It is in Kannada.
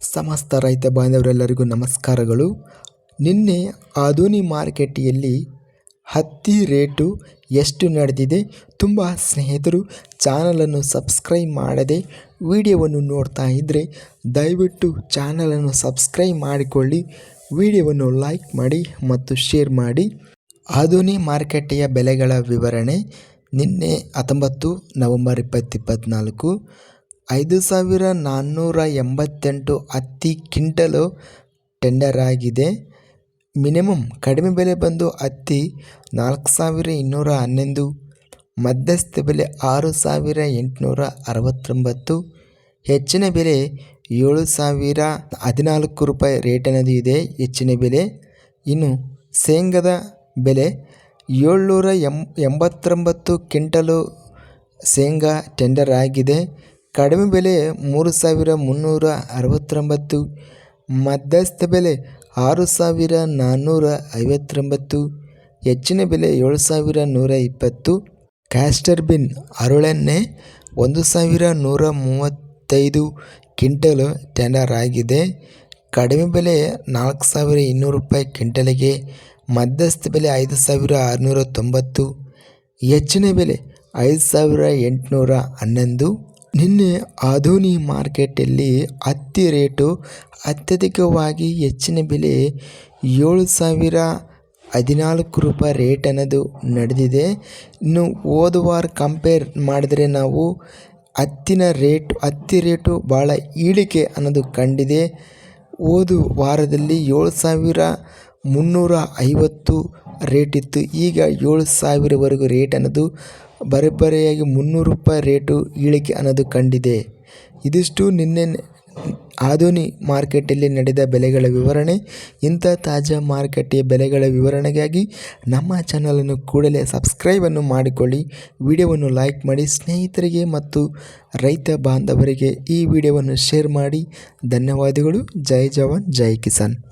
ಸಮಸ್ತ ರೈತ ಬಾಂಧವರೆಲ್ಲರಿಗೂ ನಮಸ್ಕಾರಗಳು. ನಿನ್ನೆ ಆಧುನಿ ಮಾರ್ಕೆಟಿಯಲ್ಲಿ ಹತ್ತಿ ರೇಟು ಎಷ್ಟು ನಡೆದಿದೆ ತುಂಬ ಸ್ನೇಹಿತರು ಚಾನಲನ್ನು ಸಬ್ಸ್ಕ್ರೈಬ್ ಮಾಡದೆ ವಿಡಿಯೋವನ್ನು ನೋಡ್ತಾ ಇದ್ದರೆ ದಯವಿಟ್ಟು ಚಾನಲನ್ನು ಸಬ್ಸ್ಕ್ರೈಬ್ ಮಾಡಿಕೊಳ್ಳಿ, ವಿಡಿಯೋವನ್ನು ಲೈಕ್ ಮಾಡಿ ಮತ್ತು ಶೇರ್ ಮಾಡಿ. ಆಧುನಿ ಮಾರುಕಟ್ಟೆಯ ಬೆಲೆಗಳ ವಿವರಣೆ ನಿನ್ನೆ ಹತ್ತೊಂಬತ್ತು ನವಂಬರ್ ಇಪ್ಪತ್ತು ಇಪ್ಪತ್ತ್ನಾಲ್ಕು ಐದು ಸಾವಿರ ನಾನ್ನೂರ ಎಂಬತ್ತೆಂಟು ಹತ್ತಿ ಕ್ವಿಂಟಲು ಟೆಂಡರ್ ಆಗಿದೆ. ಮಿನಿಮಮ್ ಕಡಿಮೆ ಬೆಲೆ ಬಂದು ಹತ್ತಿ ನಾಲ್ಕು ಸಾವಿರ ಇನ್ನೂರ ಹನ್ನೊಂದು, ಮಧ್ಯಸ್ಥ ಬೆಲೆ ಆರು ಸಾವಿರ ಎಂಟುನೂರ ಅರವತ್ತೊಂಬತ್ತು, ಹೆಚ್ಚಿನ ಬೆಲೆ ಏಳು ಸಾವಿರ ಹದಿನಾಲ್ಕು ರೂಪಾಯಿ ರೇಟ್ ಅನ್ನೋದು ಇದೆ ಹೆಚ್ಚಿನ ಬೆಲೆ. ಇನ್ನು ಶೇಂಗದ ಬೆಲೆ ಏಳ್ನೂರ ಎಂ ಎಂಬತ್ತೊಂಬತ್ತು ಕ್ವಿಂಟಲು ಶೇಂಗಾ ಟೆಂಡರ್ ಆಗಿದೆ. ಕಡಿಮೆ ಬೆಲೆ ಮೂರು ಸಾವಿರ ಮುನ್ನೂರ ಅರವತ್ತೊಂಬತ್ತು, ಮಧ್ಯಸ್ಥ ಬೆಲೆ ಆರು ಸಾವಿರ ನಾನ್ನೂರ ಐವತ್ತೊಂಬತ್ತು, ಹೆಚ್ಚಿನ ಬೆಲೆ ಏಳು ಸಾವಿರ ನೂರ ಇಪ್ಪತ್ತು. ಕ್ಯಾಸ್ಟರ್ ಬಿನ್ ಹರಳೆಣ್ಣೆ ಒಂದು ಸಾವಿರ ನೂರ ಮೂವತ್ತೈದು ಕ್ವಿಂಟಲ್ ಟೆಂಡರ್ ಆಗಿದೆ. ಕಡಿಮೆ ಬೆಲೆ ನಾಲ್ಕು ಸಾವಿರ ಇನ್ನೂರು ರೂಪಾಯಿ ಕ್ವಿಂಟಲಿಗೆ, ಮಧ್ಯಸ್ಥ ಬೆಲೆ ಐದು ಸಾವಿರ ಆರುನೂರ ತೊಂಬತ್ತು, ಹೆಚ್ಚಿನ ಬೆಲೆ ಐದು ಸಾವಿರ ಎಂಟುನೂರ ಹನ್ನೊಂದು. ನಿನ್ನೆ ಆಧುನಿ ಮಾರ್ಕೆಟಲ್ಲಿ ಹತ್ತಿ ರೇಟು ಅತ್ಯಧಿಕವಾಗಿ ಹೆಚ್ಚಿನ ಬೆಲೆ ಏಳು ಸಾವಿರ ಹದಿನಾಲ್ಕು ರೂಪಾಯಿ ರೇಟ್ ಅನ್ನೋದು ನಡೆದಿದೆ. ಇನ್ನು ಹೋದ ವಾರ ಕಂಪೇರ್ ಮಾಡಿದರೆ ನಾವು ಹತ್ತಿನ ರೇಟ್, ಹತ್ತಿ ರೇಟು ಭಾಳ ಇಳಿಕೆ ಅನ್ನೋದು ಕಂಡಿದೆ. ಹೋದ ವಾರದಲ್ಲಿ ಏಳು ಸಾವಿರ ಮುನ್ನೂರ ಐವತ್ತು ರೇಟ್ ಇತ್ತು. ಈಗ ಏಳು ಸಾವಿರವರೆಗೂ ರೇಟ್ ಅನ್ನೋದು ಬರೋಬ್ಬರಿಯಾಗಿ ಮುನ್ನೂರು ರೂಪಾಯಿ ರೇಟು ಇಳಿಕೆ ಅನ್ನೋದು ಕಂಡಿದೆ. ಇದಿಷ್ಟು ನಿನ್ನೆ ಆಧುನಿ ಮಾರ್ಕೆಟಲ್ಲಿ ನಡೆದ ಬೆಲೆಗಳ ವಿವರಣೆ. ಇಂಥ ತಾಜಾ ಮಾರುಕಟ್ಟೆಯ ಬೆಲೆಗಳ ವಿವರಣೆಗಾಗಿ ನಮ್ಮ ಚಾನಲನ್ನು ಕೂಡಲೇ ಸಬ್ಸ್ಕ್ರೈಬನ್ನು ಮಾಡಿಕೊಳ್ಳಿ. ವಿಡಿಯೋವನ್ನು ಲೈಕ್ ಮಾಡಿ, ಸ್ನೇಹಿತರಿಗೆ ಮತ್ತು ರೈತ ಬಾಂಧವರಿಗೆ ಈ ವಿಡಿಯೋವನ್ನು ಶೇರ್ ಮಾಡಿ. ಧನ್ಯವಾದಗಳು. ಜೈ ಜವಾನ್, ಜೈ ಕಿಸಾನ್.